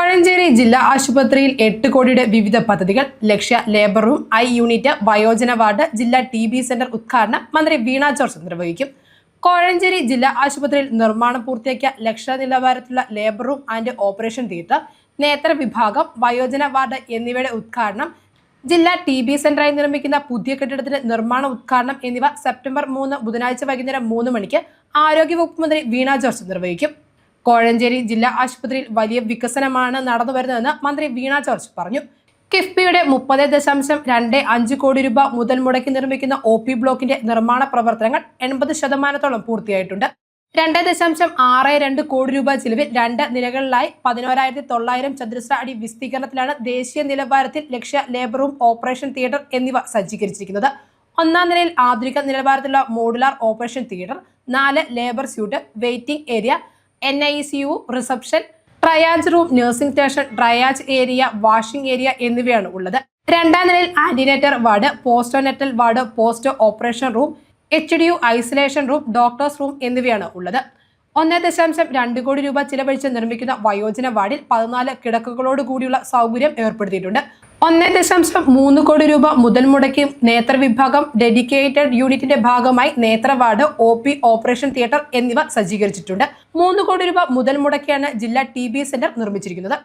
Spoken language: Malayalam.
കോഴഞ്ചേരി ജില്ലാ ആശുപത്രിയിൽ എട്ട് കോടിയുടെ വിവിധ പദ്ധതികൾ Lakshya labour room eye unit വയോജന വാർഡ് ജില്ലാ ടി ബി സെന്റർ ഉദ്ഘാടനം മന്ത്രി വീണ ജോർജ് നിർവഹിക്കും. കോഴഞ്ചേരി ജില്ലാ ആശുപത്രിയിൽ നിർമ്മാണം പൂർത്തിയാക്കിയ ലക്ഷ്യ നിലവാരത്തിലുള്ള labour room and operation theatre നേത്ര വിഭാഗം വയോജന വാർഡ് എന്നിവയുടെ ഉദ്ഘാടനം ജില്ലാ ടി ബി സെന്ററായി നിർമ്മിക്കുന്ന പുതിയ കെട്ടിടത്തിന്റെ നിർമ്മാണ ഉദ്ഘാടനം എന്നിവ സെപ്റ്റംബർ മൂന്ന് ബുധനാഴ്ച വൈകുന്നേരം മൂന്ന് മണിക്ക് ആരോഗ്യവകുപ്പ് മന്ത്രി വീണ ജോർജ് നിർവഹിക്കും. കോഴഞ്ചേരി ജില്ലാ ആശുപത്രിയിൽ വലിയ വികസനമാണ് നടന്നു വരുന്നതെന്ന് മന്ത്രി വീണ ജോർജ് പറഞ്ഞു. കിഫ്ബിയുടെ മുപ്പത് ദശാംശം രണ്ട് അഞ്ച് കോടി രൂപ മുതൽ മുടക്കി നിർമ്മിക്കുന്ന ഒ പി ബ്ലോക്കിന്റെ നിർമ്മാണ പ്രവർത്തനങ്ങൾ എൺപത് ശതമാനത്തോളം പൂർത്തിയായിട്ടുണ്ട്. രണ്ട് ദശാംശം ആറ് രണ്ട് കോടി രൂപ ചിലവിൽ രണ്ട് നിലകളിലായി പതിനോരായിരത്തി തൊള്ളായിരം ചതുരശ്ര അടി വിസ്തീർണത്തിലാണ് ദേശീയ നിലവാരത്തിൽ Lakshya labour room operation theatre എന്നിവ സജ്ജീകരിച്ചിരിക്കുന്നത്. ഒന്നാം നിലയിൽ ആധുനിക നിലവാരത്തിലുള്ള മോഡുലാർ ഓപ്പറേഷൻ തിയേറ്റർ നാല് labour suite waiting area N I C U reception triage room nursing station triage area washing area എന്നിവയാണ് ഉള്ളത്. രണ്ടാം നിലയിൽ antenatal ward postnatal ward post operation room H D U isolation room doctors room എന്നിവയാണ് ഉള്ളത്. ഒന്ന് ദശാംശം രണ്ട് കോടി രൂപ ചിലവഴിച്ച് നിർമ്മിക്കുന്ന വയോജന വാർഡിൽ പതിനാല് കിടക്കുകളോട് കൂടിയുള്ള സൗകര്യം ഏർപ്പെടുത്തിയിട്ടുണ്ട്. ഒന്ന് ദശാംശം മൂന്ന് കോടി രൂപ മുതൽ മുടക്കി നേത്ര വിഭാഗം ഡെഡിക്കേറ്റഡ് യൂണിറ്റിന്റെ ഭാഗമായി നേത്ര ward O P operation theatre എന്നിവ സജ്ജീകരിച്ചിട്ടുണ്ട്. മൂന്ന് കോടി രൂപ മുതൽ മുടക്കിയാണ് ജില്ലാ ടി സെന്റർ നിർമ്മിച്ചിരിക്കുന്നത്.